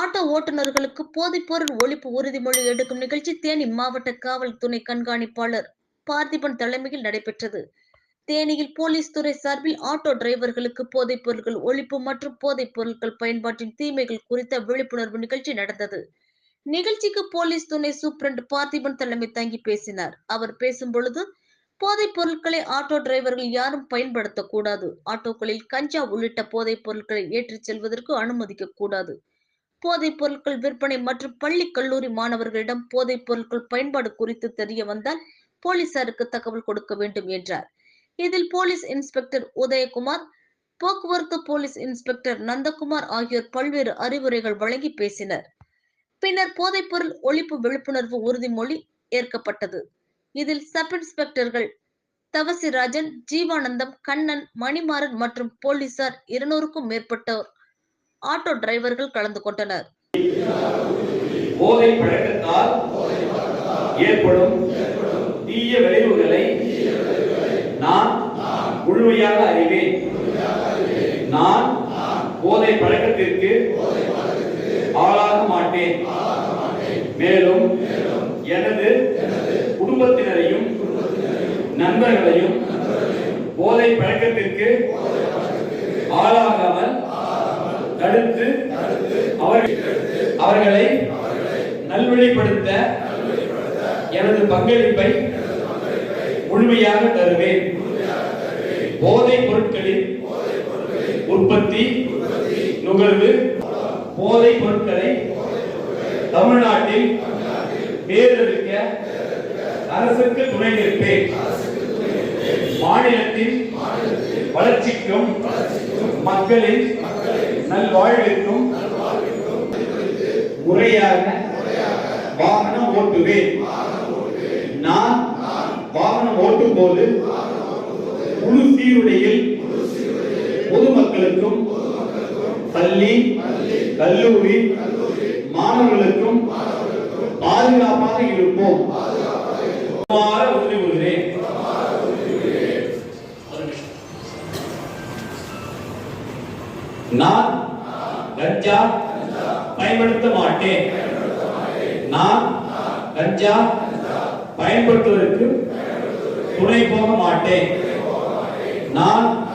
Auto ஓட்டுநர்களுக்கு போதைப்பொருள் ஒழிப்பு உறுதிமொழி எடுக்கும் நிகழ்ச்சி தேனி மாவட்ட காவல் துணை கண்காணிப்பாளர் பார்த்திபன் தலைமையில் நடைபெற்றது. தேனியில் போலீஸ் துறை சார்பில் ஆட்டோ டிரைவர்களுக்கு போதைப் பொருட்கள் ஒழிப்பு மற்றும் போதைப் பொருட்கள் பயன்பாட்டின் தீமைகள் குறித்த விழிப்புணர்வு நிகழ்ச்சி நடந்தது. நிகழ்ச்சிக்கு போலீஸ் துணை சூப்ரண்ட் பார்த்திபன் தலைமை தங்கி பேசினார். அவர் பேசும் பொழுது போதைப் பொருட்களை ஆட்டோ டிரைவர்கள் யாரும் பயன்படுத்தக்கூடாது. ஆட்டோக்களில் கஞ்சா உள்ளிட்ட போதைப் பொருட்களை ஏற்றிச் செல்வதற்கு அனுமதிக்க கூடாது போதைப் பொருட்கள் விற்பனை மற்றும் பள்ளி கல்லூரி மாணவர்களிடம் போதைப் பொருட்கள் பயன்பாடு குறித்து தெரிய வந்தால் போலீசாருக்கு தகவல் கொடுக்க வேண்டும் என்றார். இதில் போலீஸ் இன்ஸ்பெக்டர் உதயகுமார் போக்குவரத்து போலீஸ் இன்ஸ்பெக்டர் நந்தகுமார் ஆகியோர் பல்வேறு அறிவுரைகள் வழங்கி பேசினர். பின்னர் போதைப்பொருள் ஒழிப்பு விழிப்புணர்வு உறுதிமொழி ஏற்கப்பட்டது. இதில் சப் இன்ஸ்பெக்டர்கள் தவசிராஜன் ஜீவானந்தம் கண்ணன் மணிமாறன் மற்றும் போலீசார் இருநூறுக்கும் மேற்பட்டோர் ஆட்டோ டிரைவர்கள் கலந்து கொண்டனர். போதை பழக்கத்தால் ஏற்படும் தீய விளைவுகளை நான் முழுமையாக அறிவேன். நான் போதை பழக்கத்திற்கு ஆளாக மாட்டேன். மேலும் எனது குடும்பத்தினரையும் நண்பர்களையும் போதை பழக்கத்திற்கு ஆளாகாமல் தடுத்து அவர்கள் அவர்களை நல்வழிப்படுத்த எனது பங்களிப்பை முழுமையாக தருவேன். போதைப் பொருட்களின் உற்பத்தி நுகர்வு போதைப் பொருட்களை தமிழ்நாட்டில் தேர்ந்தெடுக்க அரசுக்கு துணை நிற்பேன். மாநிலத்தின் வளர்ச்சிக்கும் மக்களின் நல்வாழ்விற்கும் முறையாக வாகனம் ஓட்டுவேன். நான் வாகனம் ஓட்டும் போது முழு சீருடையில் பொதுமக்களுக்கும் பள்ளி கல்லூரி மாணவர்களுக்கும் பாதுகாப்பாக இருப்போம். நான் கஞ்சா பயன்படுத்த மாட்டேன். நான் கஞ்சா பயன்படுத்துவதற்கு துணை போக மாட்டேன். நான்